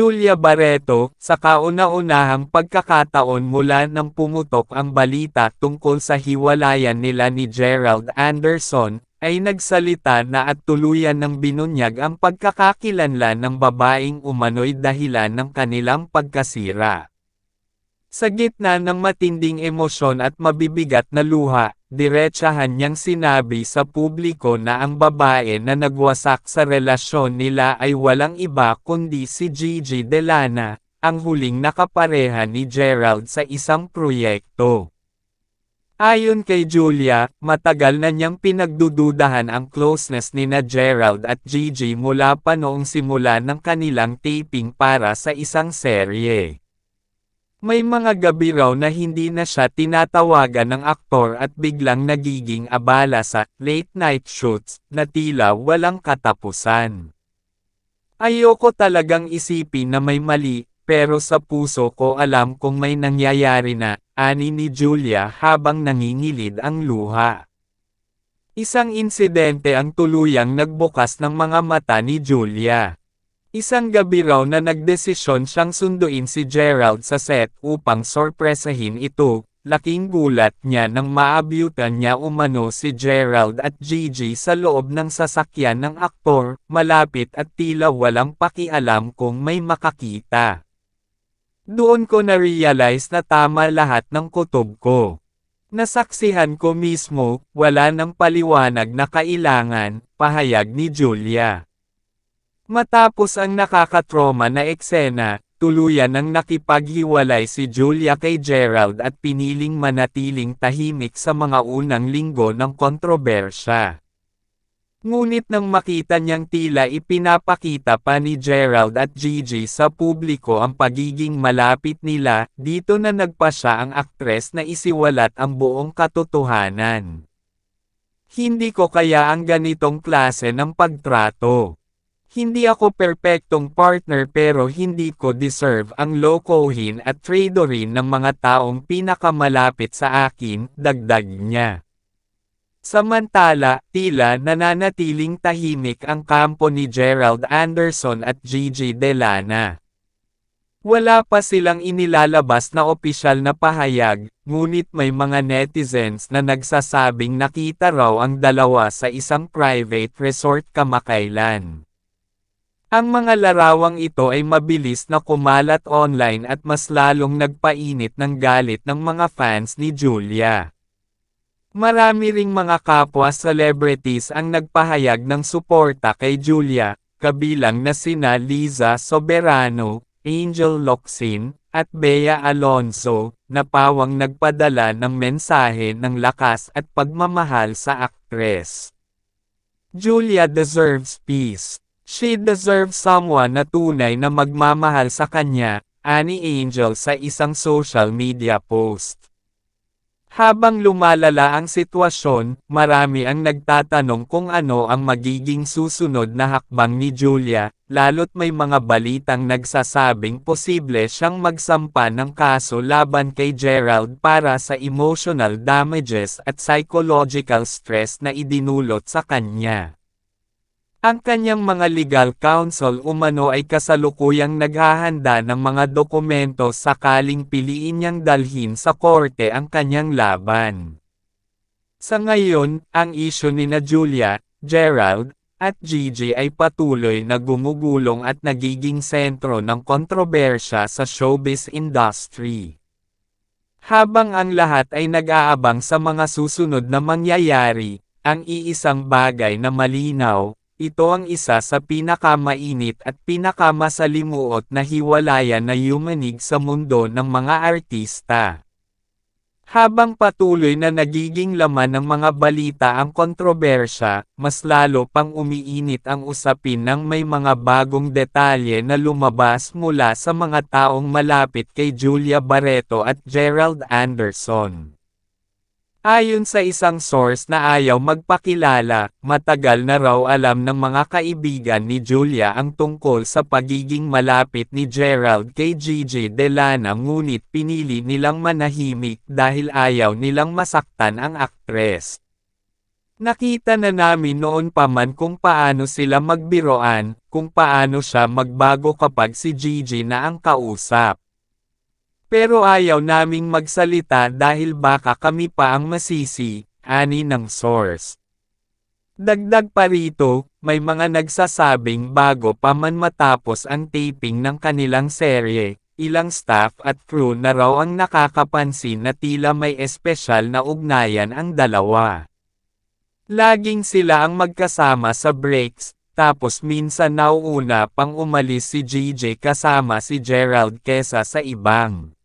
Julia Barreto, sa kauna-unahang pagkakataon mula nang pumutok ang balita tungkol sa hiwalayan nila ni Gerald Anderson, ay nagsalita na at tuluyan ng binunyag ang pagkakakilanlan ng babaeng umano'y dahilan ng kanilang pagkasira. Sa gitna ng matinding emosyon at mabibigat na luha, diretsahan niyang sinabi sa publiko na ang babae na nagwasak sa relasyon nila ay walang iba kundi si Gigi Delana, ang huling nakapareha ni Gerald sa isang proyekto. Ayon kay Julia, matagal na niyang pinagdududahan ang closeness ni na Gerald at Gigi mula pa noong simula ng kanilang taping para sa isang serye. May mga gabi raw na hindi na siya tinatawagan ng aktor at biglang nagiging abala sa late-night shoots na tila walang katapusan. Ayoko talagang isipin na may mali, pero sa puso ko alam kung may nangyayari na, ani ni Julia habang nangingilid ang luha. Isang insidente ang tuluyang nagbukas ng mga mata ni Julia. Isang gabi raw na nagdesisyon siyang sunduin si Gerald sa set upang sorpresahin ito, laking gulat niya nang maabyutan niya umano si Gerald at Gigi sa loob ng sasakyan ng aktor, malapit at tila walang pakialam kung may makakita. Doon ko na-realize na tama lahat ng kutob ko. Nasaksihan ko mismo, wala nang paliwanag na kailangan, pahayag ni Julia. Matapos ang nakakatroma na eksena, tuluyan ang nakipaghiwalay si Julia kay Gerald at piniling manatiling tahimik sa mga unang linggo ng kontrobersya. Ngunit nang makita niyang tila ipinapakita pa ni Gerald at Gigi sa publiko ang pagiging malapit nila, dito na nagpa siya ang aktres na isiwalat ang buong katotohanan. Hindi ko kaya ang ganitong klase ng pagtrato. Hindi ako perpektong partner pero hindi ko deserve ang lokohin at tradorin ng mga taong pinakamalapit sa akin, dagdag niya. Samantala, tila nananatiling tahimik ang kampo ni Gerald Anderson at Gigi Delana. Wala pa silang inilalabas na opisyal na pahayag, ngunit may mga netizens na nagsasabing nakita raw ang dalawa sa isang private resort kamakailan. Ang mga larawang ito ay mabilis na kumalat online at mas lalong nagpainit ng galit ng mga fans ni Julia. Marami ring mga kapwa celebrities ang nagpahayag ng suporta kay Julia, kabilang na sina Liza Soberano, Angel Locsin, at Bea Alonso, na pawang nagpadala ng mensahe ng lakas at pagmamahal sa aktres. Julia deserves peace. She deserves someone na tunay na magmamahal sa kanya, ani Angel sa isang social media post. Habang lumalala ang sitwasyon, marami ang nagtatanong kung ano ang magiging susunod na hakbang ni Julia, lalo't may mga balitang nagsasabing posible siyang magsampa ng kaso laban kay Gerald para sa emotional damages at psychological stress na idinulot sa kanya. Ang kanyang mga legal counsel umano ay kasalukuyang naghahanda ng mga dokumento sakaling piliin niyang dalhin sa korte ang kanyang laban. Sa ngayon, ang isyo ni na Julia, Gerald, at Gigi ay patuloy na gumugulong at nagiging sentro ng kontrobersya sa showbiz industry. Habang ang lahat ay nag-aabang sa mga susunod na mangyayari, ang iisang bagay na malinaw, ito ang isa sa pinakamainit at pinakamasalimuot na hiwalayan na yumanig sa mundo ng mga artista. Habang patuloy na nagiging laman ng mga balita ang kontrobersya, mas lalo pang umiinit ang usapin ng may mga bagong detalye na lumabas mula sa mga taong malapit kay Julia Barreto at Gerald Anderson. Ayon sa isang source na ayaw magpakilala, matagal na raw alam ng mga kaibigan ni Julia ang tungkol sa pagiging malapit ni Gerald kay Gigi Delana ngunit pinili nilang manahimik dahil ayaw nilang masaktan ang aktres. Nakita na namin noon pa man kung paano sila magbiroan, kung paano siya magbago kapag si Gigi na ang kausap. Pero ayaw naming magsalita dahil baka kami pa ang masisi, ani ng source. Dagdag pa rito, may mga nagsasabing bago pa man matapos ang taping ng kanilang serye, ilang staff at crew na raw ang nakakapansin na tila may espesyal na ugnayan ang dalawa. Laging sila ang magkasama sa breaks, tapos minsan nauuna pang umalis si GJ kasama si Gerald kesa sa ibang.